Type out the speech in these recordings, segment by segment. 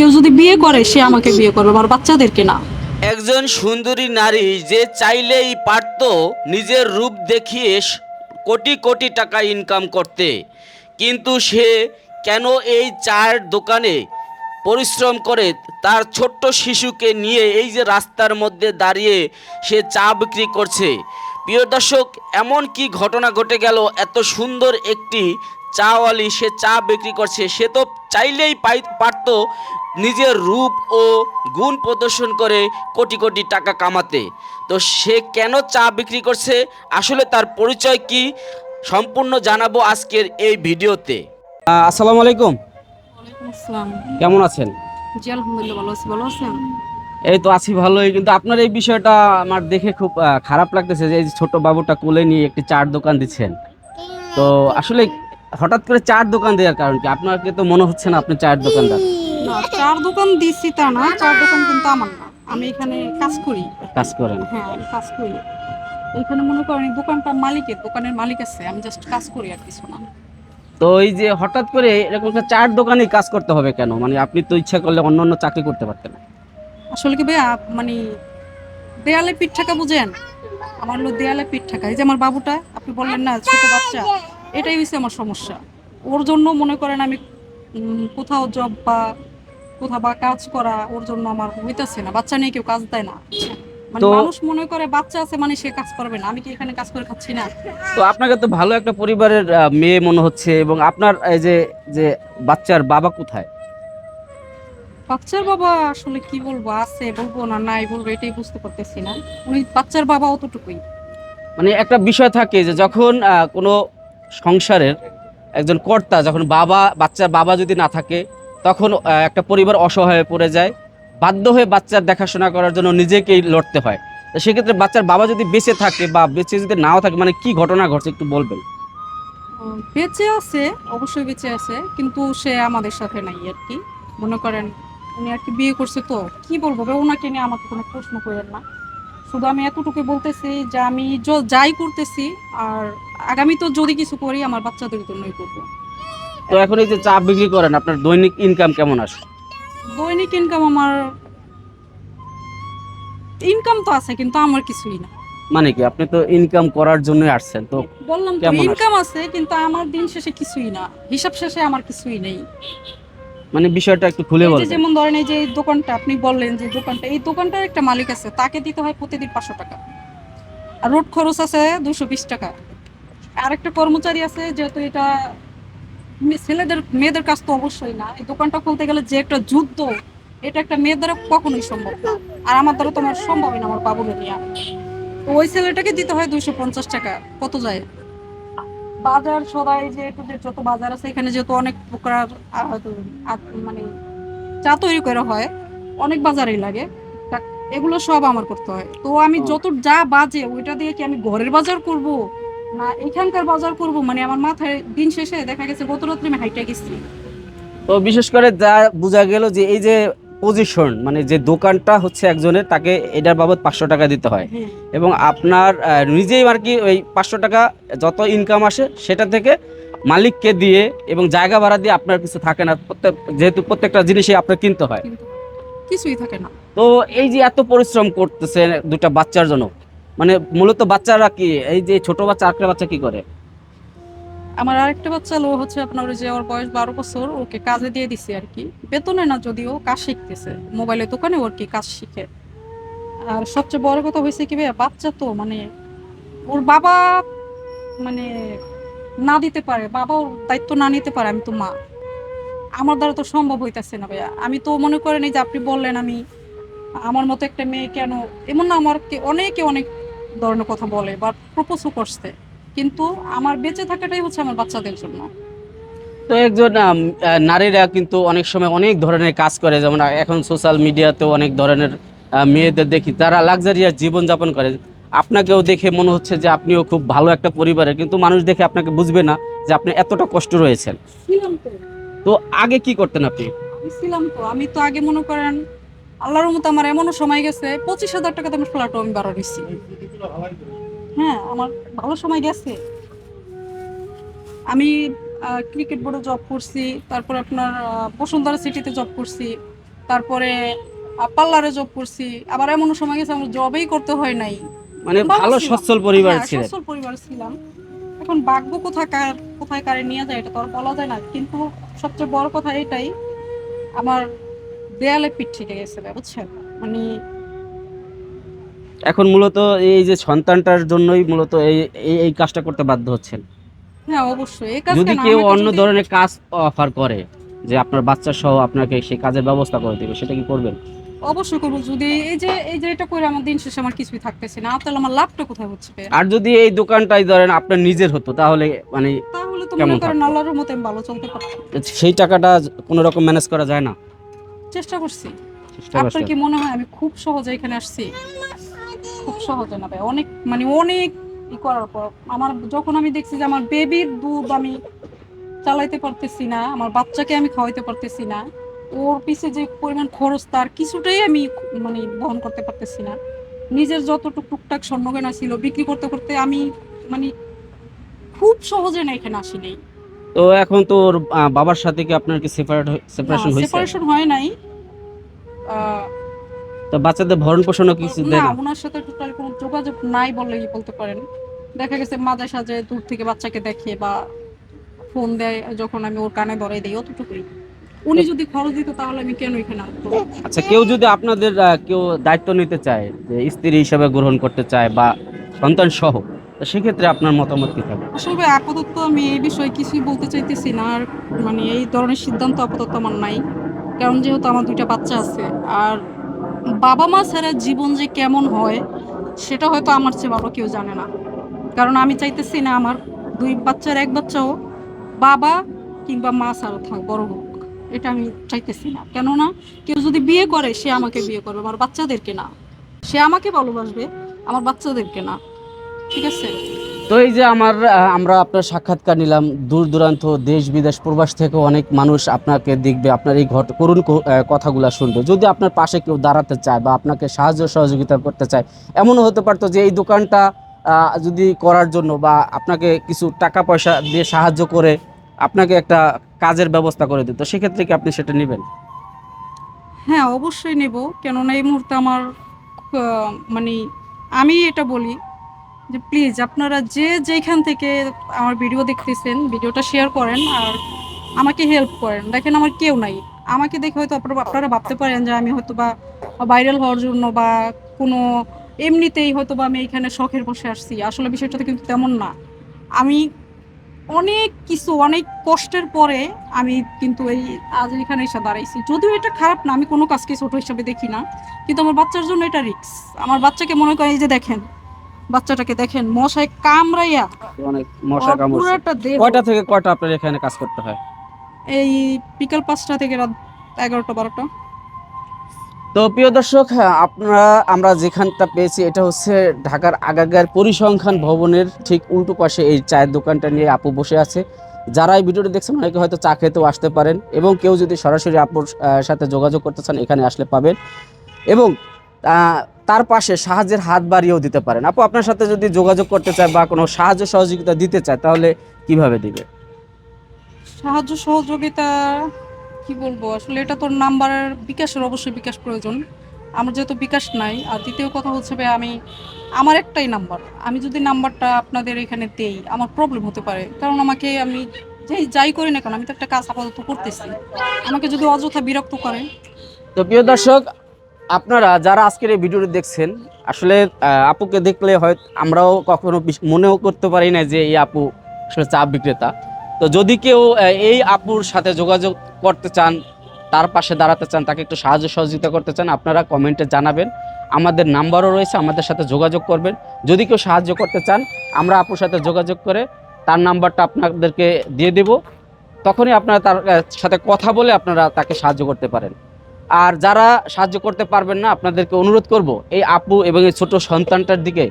কেউ যদি বিয়ে করে, সে আমাকে বিয়ে করবে, আমার বাচ্চাদেরকে না। একজন সুন্দরী নারী যে চাইলেই পারত নিজের রূপ দেখিয়ে কোটি কোটি টাকা ইনকাম করতে। কিন্তু সে কেন এই চায়ের দোকানে পরিশ্রম করে? তার ছোট্ট শিশুকে নিয়ে এই যে রাস্তার মধ্যে দাঁড়িয়ে সে চা বিক্রি করছে। প্রিয় দর্শক, এমন কি ঘটনা ঘটে গেল? এত সুন্দর একটি চাওয়ালি সে চা বিক্রি করছে। সে তো চাইলেই পাই পারত নিজের রূপ ও গুণ প্রদর্শন করে কোটি কোটি টাকা কামাতে। তো সে কেন চা বিক্রি করছে? আসলে তার পরিচয় কি? সম্পূর্ণ জানাব আজকের এই ভিডিওতে। আসসালামু আলাইকুম। কেমন আছেন? জি আলহামদুলিল্লাহ ভালো আছি। ভালো আছেন? এই তো আছি ভালোই কিন্তু আপনার এই বিষয়টা আমার দেখে খুব খারাপ লাগতেছে যে এই যে ছোট বাবুটা কোলে নিয়ে একটি চার দোকান দিচ্ছেন। তো আসলে হঠাৎ করে চার দোকান দেওয়ার কারণ কি? আপনাকে তো মনে হচ্ছে না আপনি চায়ের দোকানদার। না চার দোকান দিচ্ছি তা না চার দোকান কিন্তু আমার না। আমি এখানে কাজ করি। কাজ করেন। হ্যাঁ আমি কাজ করি। এখানে মনে করেন এই দোকানটা মালিকের দোকানের মালিক আছে আমি জাস্ট কাজ করি আর কিছু না। তো এই যে হঠাৎ করে এরকম একটা চার দোকানেই কাজ করতে হবে কেন? মানে আপনি তো ইচ্ছা করলে অন্য অন্য চাকরি করতে পারতেন। আসলে কি ভাইয়া মানে দেয়ালে পিঠ ঠাকা বুঝেন? আমার হলো দেয়ালে পিঠ ঠাকা। এই যে আমার বাবুটা আপনি বললেন না ছোট বাচ্চা এটাই হচ্ছে আমার সমস্যা। ওর জন্য মনে করেন আমি উম, কোথাও জব বা কোথাও বা কাজ করা ওর জন্য আমার হইতাছে না। বাচ্চা নিয়ে কেউ কাজ দেয় না। মানে মানুষ মনে করে বাচ্চা আছে মানে সে কাজ করবে না। আমি কি এখানে কাজ করে খাচ্ছি না? তো আপনাকে তো ভালো একটা পরিবারের মেয়ে মনে হচ্ছে এবং আপনার এই যে যে বাচ্চার বাবা কোথায়? বাচ্চার বাবা আসলে কি বলব? আছে বলব না নাই বলব এটাই বুঝতে পারতেছি না। উনি বাচ্চার বাবা অতটুকুই। মানে একটা বিষয় থাকে যে যখন কোনো সংসারের একজন কর্তা যখন বাবা বাচ্চার বাবা যদি না থাকে তখন একটা পরিবার অসহায় হয়ে পড়ে যায়। বাধ্য হয়ে বাচ্চার দেখাশোনা করার জন্য নিজেকেই লড়তে হয়। তো সেক্ষেত্রে বাচ্চার বাবা যদি বেঁচে থাকে বা বেঁচে যদি নাও থাকে মানে কি ঘটনা ঘটছে একটু বলবেন? বেঁচে আছে, অবশ্যই বেঁচে আছে, কিন্তু সে আমাদের সাথে নাই আর কি। মনে করেন, উনি আর কি বিয়ে করছে তো, কি বলব? ওনাকে নিয়ে আমাকে কোনো প্রশ্ন করেন না। শুধু আমি এতটুকু বলতেছি যে আমি যাই করতেছি, আর আগামী তো যদি কিছু করি, আমার বাচ্চাদের জন্যই করব। তো এখন এই যে চা বিক্রি করেন আপনার দৈনিক ইনকাম কেমন আসে দৈনিক ইনকাম আমার ইনকাম তো আছে কিন্তু আমার কিছুই না। মানে কি আপনি তো ইনকাম করার জন্যই আসছেন তো বললাম তো কেমন ইনকাম আছে? কিন্তু আমার দিন শেষে কিছুই না হিসাব শেষে আমার কিছুই নেই। মানে বিষয়টা একটু খুলে এই যে বলবেন যেমন ধরেন এই যে এই দোকানটা আপনি বললেন যে দোকানটা এই দোকানটার একটা মালিক আছে তাকে দিতে হয় প্রতিদিন পাঁচশো টাকা। আর রোড খরচ আছে দুশো বিশ টাকা। আর একটা কর্মচারী আছে যেহেতু এটা ছেলেদের মেয়েদের কাজ তো অবশ্যই না। এই দোকানটা খুলতে গেলে যে একটা যুদ্ধ এটা একটা মেয়ের দ্বারা কখনোই সম্ভব না। আর আমার দ্বারা তোমার সম্ভবই না আমার বাবুরে নিয়ে। তো ওই ছেলেটাকে দিতে হয় দুইশো পঞ্চাশ টাকা। কত যায়? বাজার সদাই যে যত বাজার আছে এখানে যেহেতু অনেক প্রকার মানে চা তৈরি করা হয় অনেক বাজারেই লাগে। এগুলো সব আমার করতে হয়। তো আমি যত যা বাজে ওইটা দিয়ে কি আমি ঘরের বাজার করব? না এখানকার বাজার করব মানে আমার মাথায় দিন শেষে দেখা গেছে গত রাত্রে আমি হাইটা গেছি। তো বিশেষ করে যা বোঝা গেল যে এই যে পজিশন মানে যে দোকানটা হচ্ছে একজনের তাকে এটার বাবদ পাঁচশো টাকা দিতে হয়। হ্যাঁ। এবং আপনার নিজেই আর কি ওই পাঁচশো টাকা যত ইনকাম আসে সেটা থেকে মালিককে দিয়ে এবং জায়গা ভাড়া দিয়ে আপনার কিছু থাকে না প্রত্যেক যেহেতু প্রত্যেকটা জিনিসই আপনার কিনতে হয়। কিছুই থাকে না। তো এই যে এত পরিশ্রম করতেছে দুটা বাচ্চার জন্য মানে মূলত বাচ্চারা কি? এই যে ছোট বাচ্চা, আরেকটা বাচ্চা কি করে? আমার আরেকটা বাচ্চা লো হচ্ছে আপনার ওই যে ওর বয়স বারো বছর, ওকে কাজে দিয়ে দিছে আর কি। বেতনে না, যদিও কাজ শিখতেছে। মোবাইলের দোকানে ওর কি কাজ শিখে। আর সবচেয়ে বড় কথা হয়েছে কি ভাইয়া, বাচ্চা তো মানে ওর বাবা মানে না দিতে পারে, বাবা ওর দায়িত্ব না নিতে পারে, আমি তো মা। আমার দ্বারা তো সম্ভব হইতাছে না ভাইয়া। আমি তো মনে করেন যে আপনি বললেন আমি, আমার মতো একটা মেয়ে কেন? এমন না আমার অনেকে অনেক ধরনের কথা বলে বা প্রপোজও করছে। কিন্তু আমার বেঁচে থাকাটাই হচ্ছে আমার বাচ্চাদের জন্য। তো একজন আম, নারীরা কিন্তু অনেক সময় অনেক ধরনের কাজ করে। যেমন এখন সোশ্যাল মিডিয়াতেও অনেক ধরনের মেয়েদের দেখি তারা লাক্সারিয়াস জীবনযাপন করে। আপনাকেও দেখে মনে হচ্ছে যে আপনিও খুব ভালো একটা পরিবারের কিন্তু মানুষ দেখে আপনাকে বুঝবে না যে আপনি এতটা কষ্ট রয়েছেন। তো। আগে কি করতেন আপনি? আমি ছিলাম তো। আমি তো আগে মনে করেন আল্লাহর মতো আমার এমনও সময় গেছে পঁচিশ হাজার টাকা আমার ফ্ল্যাটও আমি বারো নিচ্ছি হ্যাঁ আমার ভালো সময় গেছে। আমি ক্রিকেট বোর্ডে জব করছি তারপর আপনার বসুন্ধরা সিটিতে জব করছি তারপরে পার্লারে জব করছি। আবার এমন সময় গেছে আমার জবেই করতে হয় নাই। মানে ভালো। সচ্ছল পরিবার হ্যাঁ, সচ্ছল পরিবার ছিলাম। এখন বাগবো কোথায় কার কোথায় কারে নিয়ে যায় এটা তো আর বলা যায় না। কিন্তু সবচেয়ে বড় কথা এটাই আমার দেয়ালে পিঠ থেকে গেছে বুঝছেন? মানে এখন মূলত এই যে সন্তানটার জন্যই মূলত এই এই- কাজটা করতে বাধ্য হচ্ছেন। হ্যাঁ অবশ্যই। এই কাজ যদি কেউ অন্য ধরনের কাজ অফার করে যে আপনার বাচ্চা সহ আপনাকে সেই কাজের ব্যবস্থা করে দেবে সেটা কি করবেন? অবশ্যই করব। যদি এই যে এই যে এটা করে আমার দিন শেষে আমার কিছুই থাকতেছে না তাহলে আমার লাভটা কোথায় হচ্ছে আর যদি এই দোকানটাই ধরেন আপনার নিজের হতো তাহলে মানে তাহলে তো মনে করেন? আল্লাহর মতো আমি ভালো চলতে পারতাম। সেই টাকাটা কোনো রকম ম্যানেজ করা যায় না? চেষ্টা করছি। আপনার কি মনে হয় আমি খুব সহজে এখানে আসছি? খুব সহজে না ভাই। অনেক মানে অনেক ই করার পর আমার যখন আমি দেখছি যে আমার বেবির দুধ আমি চালাইতে পারতেছি না আমার বাচ্চাকে আমি খাওয়াইতে পারতেছি না ওর পিছে যে পরিমাণ খরচ তার কিছুটাই আমি মানে বহন করতে পারতেছি না। নিজের যতটুকু টুকটাক স্বর্ণগয়না ছিল বিক্রি করতে করতে আমি মানে খুব সহজে না এখানে আসি নাই। তো এখন তো ওর বাবার সাথে কি আপনার কি সেপারেট সেপারেশন হয়েছে? সেপারেশন হয় নাই। তো বাচ্চাদের ভরণ পোষণও কিছু দেয় না ওনার সাথে টোটাল কোনো যোগাযোগ নাই বললেই বলতে পারেন। দেখা গেছে মাঝে সাঝে দূর থেকে বাচ্চাকে দেখে বা ফোন দেয় যখন আমি ওর কানে ধরে দিই অতটুকুই। উনি যদি খরচ দিত তাহলে আমি কেন এখানে আসব? আচ্ছা কেউ যদি আপনাদের কেউ দায়িত্ব নিতে চায় যে স্ত্রী হিসেবে গ্রহণ করতে চায় বা সন্তান সহ তো সেক্ষেত্রে আপনার মতামত কি থাকবে আসলে আপাতত আমি এই বিষয়ে কিছুই বলতে চাইতেছি না আর মানে এই ধরনের সিদ্ধান্ত আপাতত আমার নাই। কারণ যেহেতু আমার দুইটা বাচ্চা আছে আর বাবা মা ছাড়া জীবন যে কেমন হয়, সেটা হয়তো আমার চেয়ে ভালো কেউ জানে না। কারণ আমি চাইতেছি না আমার দুই বাচ্চার এক বাচ্চাও বাবা কিংবা মা ছাড়া থাক, বড় হোক। এটা আমি চাইতেছি না। কেননা কেউ যদি বিয়ে করে, সে আমাকে বিয়ে করবে, আমার বাচ্চাদেরকে না। সে আমাকে ভালোবাসবে, আমার বাচ্চাদেরকে না। ঠিক আছে? তো এই যে আমার আমরা আপনার সাক্ষাৎকার নিলাম, দূর দূরান্ত, দেশ বিদেশ, প্রবাস থেকে অনেক মানুষ আপনাকে দেখবে, আপনার এই ঘট করুন কথাগুলা শুনবে। যদি আপনার পাশে কেউ দাঁড়াতে চায় বা আপনাকে সাহায্য সহযোগিতা করতে চায়, এমনও হতে পারতো যে এই দোকানটা যদি করার জন্য বা আপনাকে কিছু টাকা পয়সা দিয়ে সাহায্য করে আপনাকে একটা কাজের ব্যবস্থা করে দিত, সেক্ষেত্রে কি আপনি সেটা নেবেন? হ্যাঁ অবশ্যই নেব। কেননা এই মুহূর্তে আমার মানে আমি এটা বলি যে প্লিজ আপনারা যে যেখান থেকে আমার ভিডিও দেখতেছেন ভিডিওটা শেয়ার করেন আর আমাকে হেল্প করেন। দেখেন আমার কেউ নাই। আমাকে দেখে হয়তো আপনারা ভাবতে পারেন যে আমি হয়তো বা ভাইরাল হওয়ার জন্য বা কোনো এমনিতেই হয়তো বা আমি এখানে শখের বসে আসছি। আসলে বিষয়টা তো কিন্তু তেমন না। আমি অনেক কিছু, অনেক কষ্টের পরে আমি কিন্তু এই আজ এখানে এসে দাঁড়াইছি। যদিও এটা খারাপ না, আমি কোনো কাজকে ছোট হিসাবে দেখি না। কিন্তু আমার বাচ্চার জন্য এটা রিস্ক আমার বাচ্চাকে মনে করে এই যে দেখেন বাচ্চাটাকে দেখেন মশায় কামড়াইয়া। অনেক মশা ওর কামড় পুরাটা দেহ। কয়টা থেকে কয়টা আপনার এখানে কাজ করতে হয়? এই বিকাল পাঁচটা থেকে রাত এগারোটা বারোটা। তো প্রিয় দর্শক হ্যাঁ, আপনারা আমরা যেখানটা পেয়েছি এটা হচ্ছে ঢাকার আগাগার পরিসংখ্যান ভবনের ঠিক উল্টো পাশে এই চায়ের দোকানটা নিয়ে আপু বসে আছে। যারা এই ভিডিওটি দেখছেন অনেকে হয়তো চা খেতেও আসতে পারেন এবং কেউ যদি সরাসরি আপুর সাথে যোগাযোগ করতে চান এখানে আসলে পাবেন। এবং তার পাশে সাহায্যের হাত বাড়িয়েও দিতে পারেন। আপু আপনার সাথে যদি যোগাযোগ করতে চায় বা কোনো সাহায্য সহযোগিতা দিতে চায় তাহলে কীভাবে দিবে? সাহায্য সহযোগিতা কি বলব? আসলে এটা তোর নাম্বারের বিকাশের অবশ্যই বিকাশ প্রয়োজন। আমার যেহেতু বিকাশ নাই আর দ্বিতীয় কথা হচ্ছে ভাই আমি আমার একটাই নাম্বার। আমি যদি নাম্বারটা আপনাদের এখানে দেই আমার প্রবলেম হতে পারে। কারণ আমাকে আমি যেই যাই করি না কেন আমি তো একটা কাজ আপাতত করতেছি। আমাকে যদি অযথা বিরক্ত করে। তো প্রিয় দর্শক আপনারা যারা আজকের এই ভিডিওটি দেখছেন, আসলে আপুকে দেখলে হয়, আমরাও কখনো মনেও করতে পারি না যে এই আপু আসলে চা বিক্রেতা। তো যদি কেউ এই আপুর সাথে যোগাযোগ করতে চান, তার পাশে দাঁড়াতে চান, তাকে একটু সাহায্য সহযোগিতা করতে চান, আপনারা কমেন্টে জানাবেন। আমাদের নাম্বারও রয়েছে, আমাদের সাথে যোগাযোগ করবেন। যদি কেউ সাহায্য করতে চান, আমরা আপুর সাথে যোগাযোগ করে তার নাম্বারটা আপনাদেরকে দিয়ে দেব। তখনই আপনারা তার সাথে কথা বলে আপনারা তাকে সাহায্য করতে পারেন। আর যারা সাহায্য করতে পারবেন না, আপনাদেরকে অনুরোধ করব, এই আপু এবং এই ছোট সন্তানটার দিকে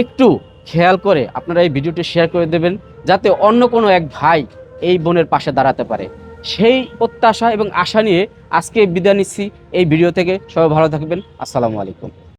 একটু খেয়াল করে আপনারা এই ভিডিওটি শেয়ার করে দেবেন, যাতে অন্য কোনো এক ভাই এই বোনের পাশে দাঁড়াতে পারে। সেই প্রত্যাশা এবং আশা নিয়ে আজকে বিদায় নিচ্ছি এই ভিডিও থেকে। সবাই ভালো থাকবেন। আসসালামু আলাইকুম।